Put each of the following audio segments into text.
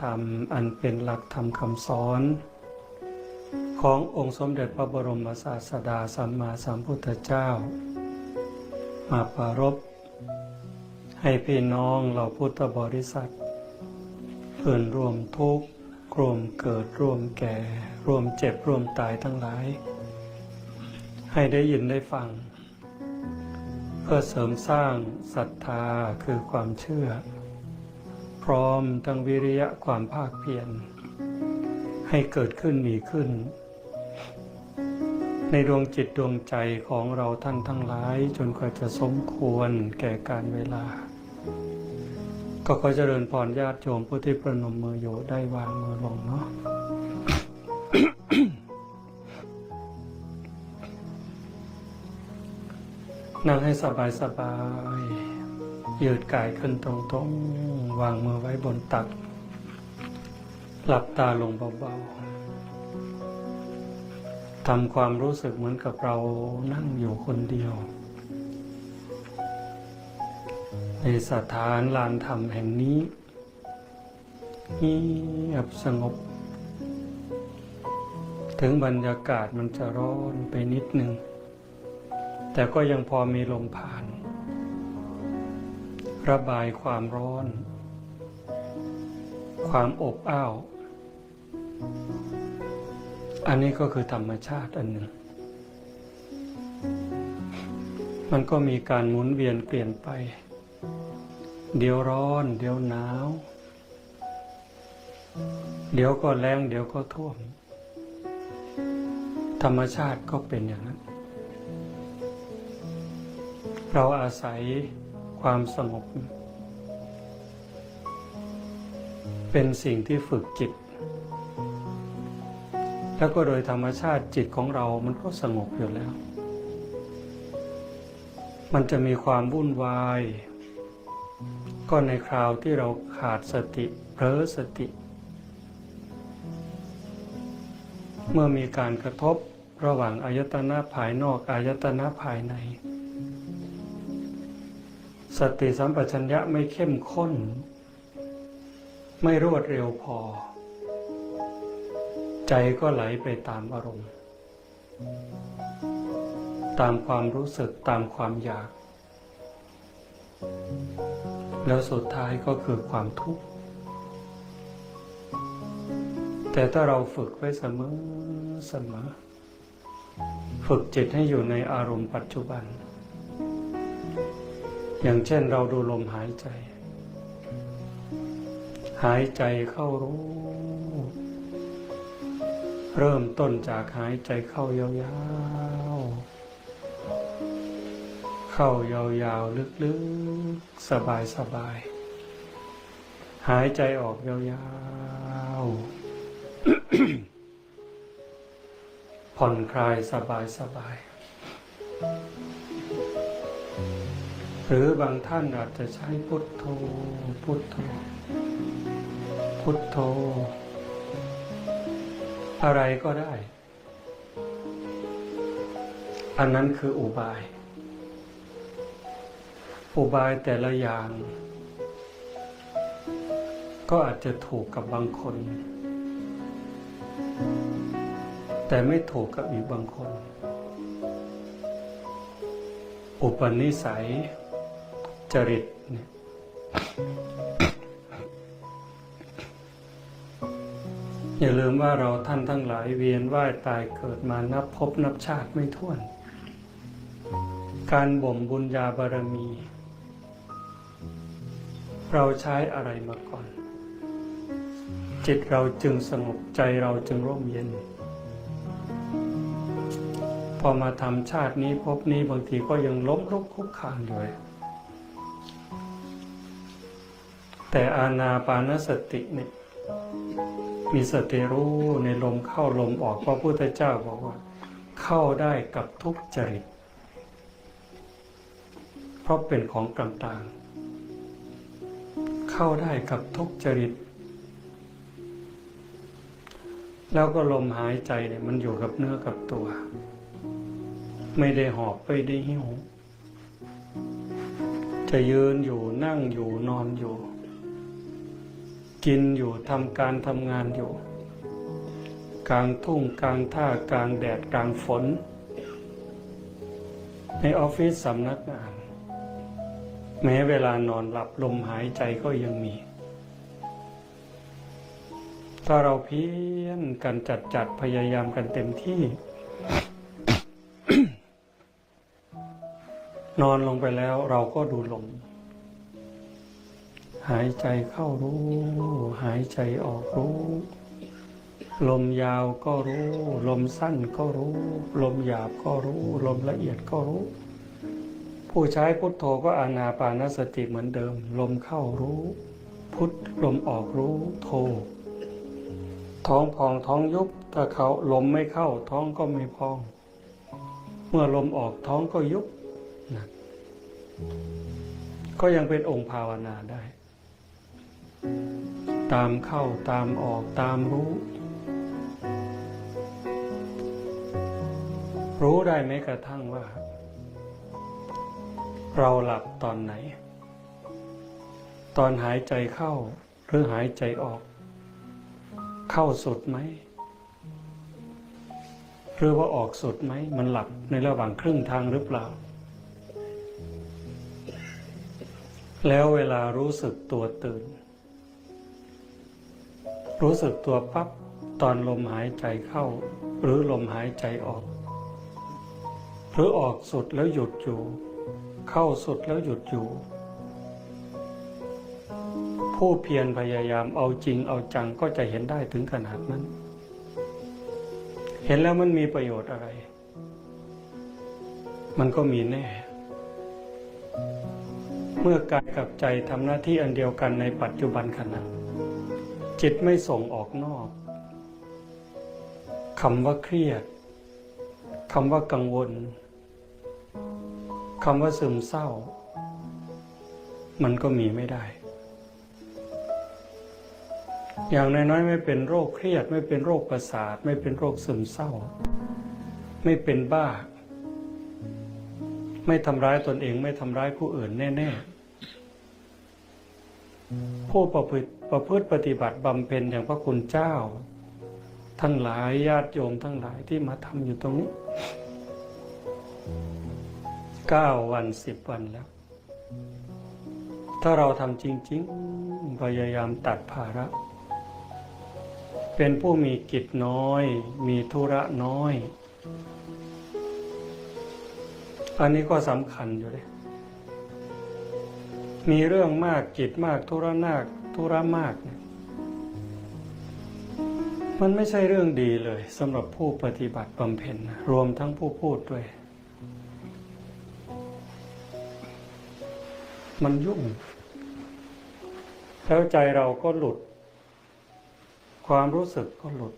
ธรรม อันเป็นหลักธรรมคำสอน ขององค์สมเด็จพระบรมศาสดาสัมมาสัมพุทธเจ้า มาปรารบให้พี่น้องเราพุทธบริษัท เพื่อนร่วมทุกข์ร่วมเกิดร่วมแก่ร่วมเจ็บร่วมตายทั้งหลาย ให้ได้ยินได้ฟัง เพื่อเสริมสร้างศรัทธาคือความเชื่อ พร้อมทั้งวิริยะความภาคเพียรให้เกิดขึ้นมีขึ้น ในดวงจิตดวงใจของเราท่านทั้งหลาย จนกว่าจะสมควรแก่การเวลา ก็ขอเจริญพรญาติโยมผู้ที่ประนมมืออยู่ได้วางมือลงเนาะนั่งให้สบายสบาย ยืดกายขึ้นตรงๆ วางมือไว้บนตัก หลับตาลงเบาๆทำความรู้สึกเหมือนกับเรานั่งอยู่คนเดียว ในสถานลานธรรมแห่งนี้เงียบสงบ ถึงบรรยากาศมันจะร้อนไปนิดนึง แต่ก็ยังพอมีลมผ่าน ระบายความร้อน ความอบอ้าว อันนี้ก็คือธรรมชาติอันหนึ่ง มันก็มีการหมุนเวียนเปลี่ยนไป เดี๋ยวร้อน เดี๋ยวหนาว เดี๋ยวก็แรงเดี๋ยวก็ท่วม ธรรมชาติก็เป็นอย่างนั้น เราอาศัย ความสงบ เป็นสิ่งที่ฝึกจิต แล้วก็โดยธรรมชาติจิตของเรามันก็สงบอยู่แล้ว มันจะมีความวุ่นวาย ก็ในคราวที่เราขาดสติเผลอสติ เมื่อมีการกระทบระหว่างอายตนะภายนอกอายตนะภายใน สติสัมปชัญญะไม่เข้มข้น ไม่รวดเร็วพอ ใจก็ไหลไปตามอารมณ์ ตามความรู้สึกตามความอยาก แล้วสุดท้ายก็คือความทุกข์ แต่ถ้าเราฝึกไว้เสมอเสมอ ฝึกจิตให้อยู่ในอารมณ์ปัจจุบัน อย่างเช่นเราดูลมหายใจ หายใจเข้ารู้ เริ่มต้นจากหายใจเข้ายาวๆ เข้ายาวๆ ลึกๆ สบายๆ หายใจออกยาวๆ ผ่อนคลายสบายๆ หรือบางท่านอาจจะใช้พุทโธ พุทโธ พุทโธ อะไรก็ได้ อันนั้นคืออุบาย อุบายแต่ละอย่าง ก็อาจจะถูกกับบางคน แต่ไม่ถูกกับอีกบางคน อุปนิสัย จริตอย่าลืมว่าเราท่านทั้งหลายเวียนว่ายตายเกิดมานับพบนับชาติไม่ถ้วน การบ่มบุญญาบารมี เราใช้อะไรมาก่อน จิตเราจึงสงบใจเราจึงร่มเย็น พอมาทำชาตินี้พบนี้บางทีก็ยังล้มลุกคุกคานอยู่เลย แต่อาณาปานสติเนี่ยมีสติรู้ในลมเข้าลมออกพระพุทธเจ้าบอกว่า เข้าได้กับทุกจริต เพราะเป็นของกลางๆเข้าได้กับทุกจริต แล้วก็ลมหายใจเนี่ยมันอยู่กับเนื้อกับตัว ไม่ได้หอบไปได้หิวจะยืนอยู่นั่งอยู่นอนอยู่ กินอยู่ทำการทำงานอยู่ กลางทุ่งกลางท่ากลางแดดกลางฝน ในออฟฟิศสำนักงาน แม้เวลานอนหลับลมหายใจก็ยังมี ถ้าเราเพียรกันจัดจัดพยายามกันเต็มที่ นอนลงไปแล้วเราก็ดูลม หายใจเข้ารู้ หายใจออกรู้ ลมยาวก็รู้ ลมสั้นก็รู้ ลมหยาบก็รู้ ลมละเอียดก็รู้ ผู้ใช้พุทโธก็อานาปานสติเหมือนเดิม ลมเข้ารู้ พุทลมออกรู้โทท้องพองท้องยุบถ้าเขาลมไม่เข้าท้องก็ไม่พอง เมื่อลมออกท้องก็ยุบนะก็ยังเป็นองค์ภาวนาได้ ตามเข้าตามออกตามรู้ รู้ได้ไหมกระทั่งว่า เราหลับตอนไหน ตอนหายใจเข้าหรือหายใจออก เข้าสุดไหมหรือว่าออกสุดไหม มันหลับในระหว่างครึ่งทางหรือเปล่า แล้วเวลารู้สึกตัวตื่น รู้สึกตัวปั๊บตอนลมหายใจเข้า หรือลมหายใจออก หรือออกสุดแล้วหยุดอยู่ เข้าสุดแล้วหยุดอยู่ ผู้เพียรพยายามเอาจริงเอาจังก็จะเห็นได้ถึงขนาดนั้น เห็นแล้วมันมีประโยชน์อะไร มันก็มีแน่ เมื่อกายกับใจทำหน้าที่อันเดียวกันในปัจจุบันขณะ จิตไม่ส่งออกนอกคำว่าเครียดคำว่ากังวลคำว่าซึมเศร้า มันก็มีไม่ได้ อย่างน้อยๆไม่เป็นโรคเครียด ไม่เป็นโรคประสาท ไม่เป็นโรคซึมเศร้า ไม่เป็นบ้า ไม่ทำร้ายตนเองไม่ทำร้ายผู้อื่นแน่ ๆ ผู้ประพฤติ ประพฤติปฏิบัติบำเพ็ญอย่างพระคุณเจ้า ทั้งหลายญาติโยมทั้งหลายที่มาทำอยู่ตรงนี้เก้าวันสิบวันแล้ว ถ้าเราทำจริง ๆ พยายามตัดภาระ เป็นผู้มีกิจน้อย มีธุระน้อย อันนี้ก็สำคัญอยู่เลยมีเรื่องมากกิจมากธุระมาก ธุระมากเนี่ยมันไม่ใช่เรื่องดีเลยสำหรับผู้ปฏิบัติบำเพ็ญรวมทั้งผู้พูดด้วย มันยุ่ง แล้วใจเราก็หลุด ความรู้สึกก็หลุด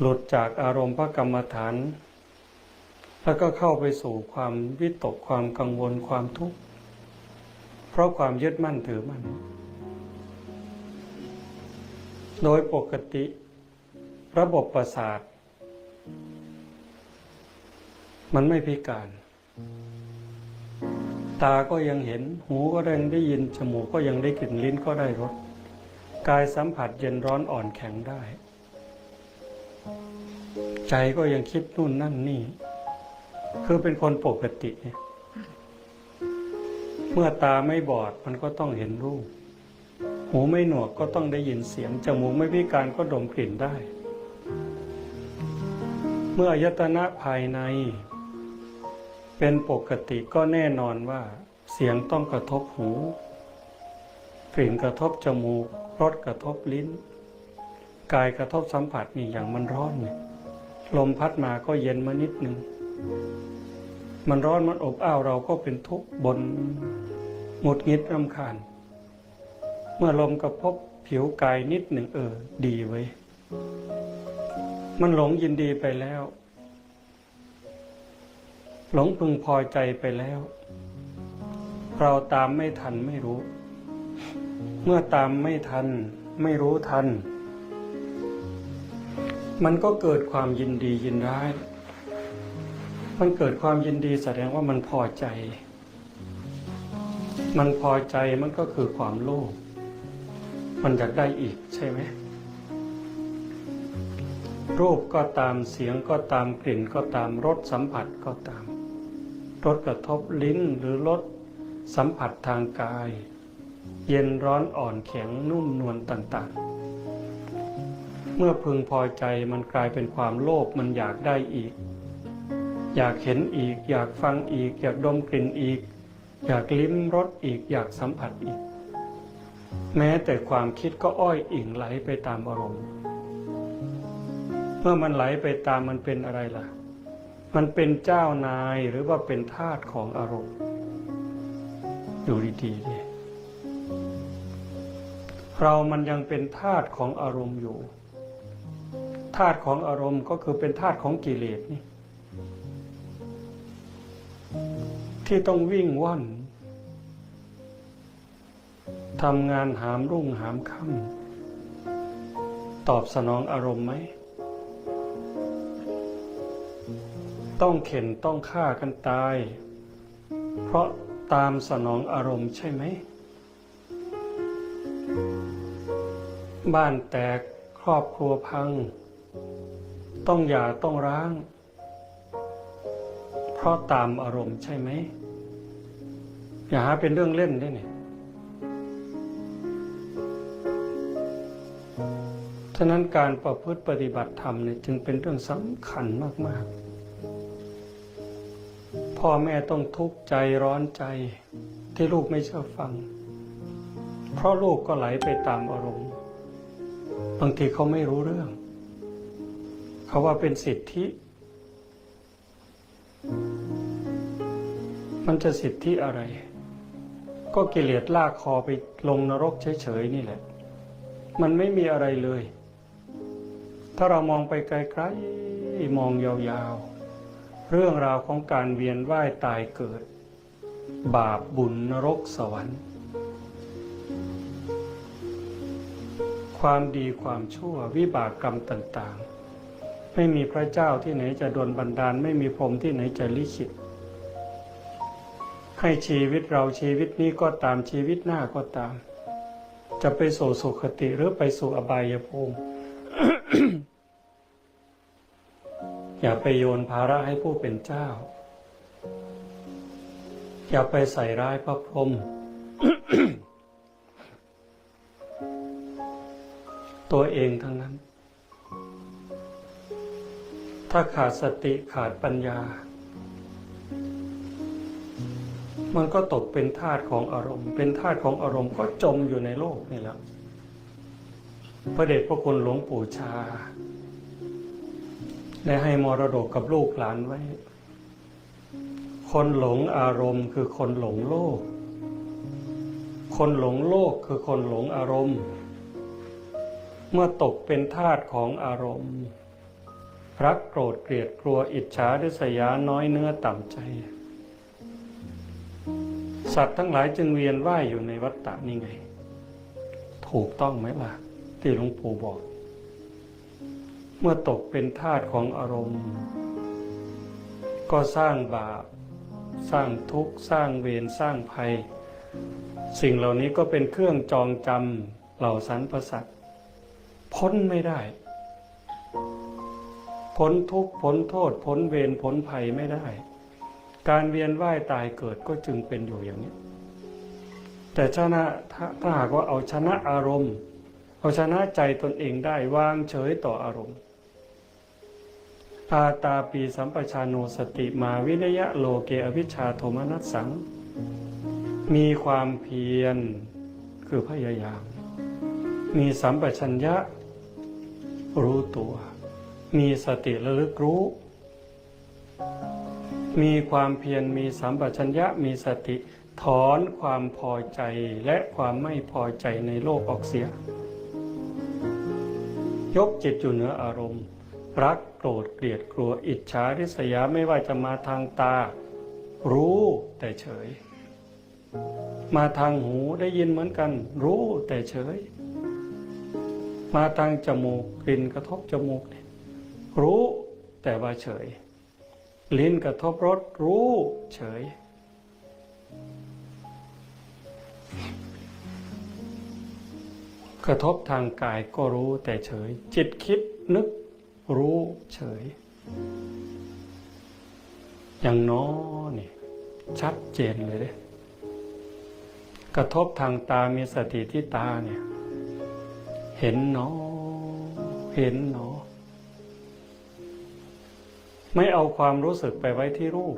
หลุดจากอารมณ์พระกรรมฐาน แล้วก็เข้าไปสู่ความวิตกความกังวลความทุกข์ ราะความยึดมั่นถือมั่น โดยปกติ ระบบประสาท มันไม่พิการ ตาก็ยังเห็น หูก็ยังได้ยิน จมูกก็ยังได้กลิ่น ลิ้นก็ได้รส กายสัมผัสเย็นร้อนอ่อนแข็งได้ ใจก็ยังคิดนู่นนั่นนี่ คือเป็นคนปกติเนี่ย เมื่อตาไม่บอดมันก็ต้องเห็นรูป หูไม่หนวกก็ต้องได้ยินเสียง จมูกไม่พิการก็ดมกลิ่นได้ เมื่ออายตนะภายใน เป็นปกติก็แน่นอนว่า เสียงต้องกระทบหู กลิ่นกระทบจมูกรสกระทบลิ้น กายกระทบสัมผัสนี่อย่างมันร้อนเนี่ยลมพัดมาก็เย็นมานิดหนึ่ง มันร้อนมันอบอ้าวเราก็เป็นทุกข์บนหงุดหงิดรำคาญ เมื่อลมกระทบผิวกายนิดหนึ่งเออ ดีไว้ มันหลงยินดีไปแล้ว หลงพึงพอใจไปแล้ว เราตามไม่ทันไม่รู้ เมื่อตามไม่ทัน ไม่รู้ทัน มันก็เกิดความยินดียินร้าย มันเกิดความยินดีแสดงว่ามันพอใจ มันพอใจมันก็คือความโลภ มันอยากได้อีกใช่ไหม รูปก็ตามเสียงก็ตามกลิ่นก็ตามรสสัมผัสก็ตาม รสกระทบลิ้นหรือรสสัมผัสทางกาย เย็นร้อนอ่อนแข็งนุ่มนวลต่างๆ เมื่อพึงพอใจมันกลายเป็นความโลภมันอยากได้อีก อยากเห็นอีก อยากฟังอีก อยากดมกลิ่นอีก อยากลิ้มรสอีก อยากสัมผัสอีก แม้แต่ความคิดก็อ้อยอิ่งไหลไปตามอารมณ์เมื่อมันไหลไปตามมันเป็นอะไรล่ะ มันเป็นเจ้านายหรือว่าเป็นทาสของอารมณ์ดูดีๆดิเรามันยังเป็นทาสของอารมณ์อยู่ ทาสของอารมณ์ก็คือเป็นทาสของกิเลสนี่ ที่ต้องวิ่งว่อนทำงานหามรุ่งหามค่ำตอบสนองอารมณ์ไหม ต้องเข็นต้องฆ่ากันตาย เพราะตามสนองอารมณ์ใช่ไหม บ้านแตกครอบครัวพัง ต้องหย่าต้องร้าง เพราะตามอารมณ์ใช่ไหม อย่าหาเป็นเรื่องเล่นได้เนี่ยฉะนั้นการประพฤติปฏิบัติธรรมเนี่ยจึงเป็นเรื่องสำคัญมาก ๆ พ่อแม่ต้องทุกข์ใจร้อนใจที่ลูกไม่เชื่อฟัง เพราะลูกก็ไหลไปตามอารมณ์ บางทีเขาไม่รู้เรื่อง เขาว่าเป็นสิทธิ มันจะสิทธิอะไร ก็กิเลสลากคอไปลงนรกเฉยๆนี่แหละ มันไม่มีอะไรเลย ถ้าเรามองไปไกลๆมองยาวๆ เรื่องราวของการเวียนว่ายตายเกิด บาปบุญนรกสวรรค์ ความดีความชั่ววิบากกรรมต่างๆ ไม่มีพระเจ้าที่ไหนจะดลบันดาล ไม่มีพรหมที่ไหนจะลิขิต ให้ชีวิตเราชีวิตนี้ก็ตามชีวิตหน้าก็ตาม จะไปสู่สุคติหรือไปสู่อบายภูมิอย่าไปโยนภาระให้ผู้เป็นเจ้า อย่าไปใส่ร้ายพระพรหมตัวเองทั้งนั้น ถ้าขาดสติขาดปัญญา มันก็ตกเป็นทาสของอารมณ์ เป็นทาสของอารมณ์ก็จมอยู่ในโลกนี่แหละพระเดชพระคุณหลวงปู่ชา ได้ให้มรดกกับลูกหลานไว้ คนหลงอารมณ์คือคนหลงโลก คนหลงโลกคือคนหลงอารมณ์ เมื่อตกเป็นทาสของอารมณ์รักโกรธเกลียดกลัวอิจฉาดิษยาน้อยเนื้อต่ำใจ สัตว์ทั้งหลายจึงเวียนว่ายอยู่ในวัฏฏะนี่ไง ถูกต้องไหมล่ะ ที่หลวงปู่บอก เมื่อตกเป็นทาสของอารมณ์ ก็สร้างบาป สร้างทุกข์ สร้างเวรสร้างภัย สิ่งเหล่านี้ก็เป็นเครื่องจองจำเหล่าสรรพสัตว์พ้นไม่ได้ พ้นทุกข์พ้นโทษ พ้นเวรพ้นภัยไม่ได้ การเวียนว่ายตายเกิดก็จึงเป็นอยู่อย่างนี้ แต่ชนะถ้าถ้าหากว่าเอาชนะอารมณ์ เอาชนะใจตนเองได้วางเฉยต่ออารมณ์อาตาปีสัมปชานโนสติมาวินยะโลเกอวิชชาโทมนัสสัง มีความเพียรคือพยายาม มีสัมปชัญญะ รู้ตัว มีสติระลึกรู้ มีความเพียรมีสัมปชัญญะมีสติ ถอนความพอใจและความไม่พอใจในโลกออกเสีย ยกจิตอยู่เหนืออารมณ์ รักโกรธเกลียดกลัวอิจฉาริษยาไม่ว่าจะมาทางตา รู้แต่เฉย มาทางหูได้ยินเหมือนกัน รู้แต่เฉย มาทางจมูกกลิ่นกระทบจมูกเนี่ยรู้แต่ว่าเฉย ลิ้นกระทบรสรู้เฉย กระทบทางกายก็รู้แต่เฉย จิตคิดนึกรู้เฉย อย่างน้อนี่ชัดเจนเลยเด้กระทบทางตามีสติที่ตาเนี่ย เห็นนาะเห็นนาะ ไม่เอาความรู้สึกไปไว้ที่รูป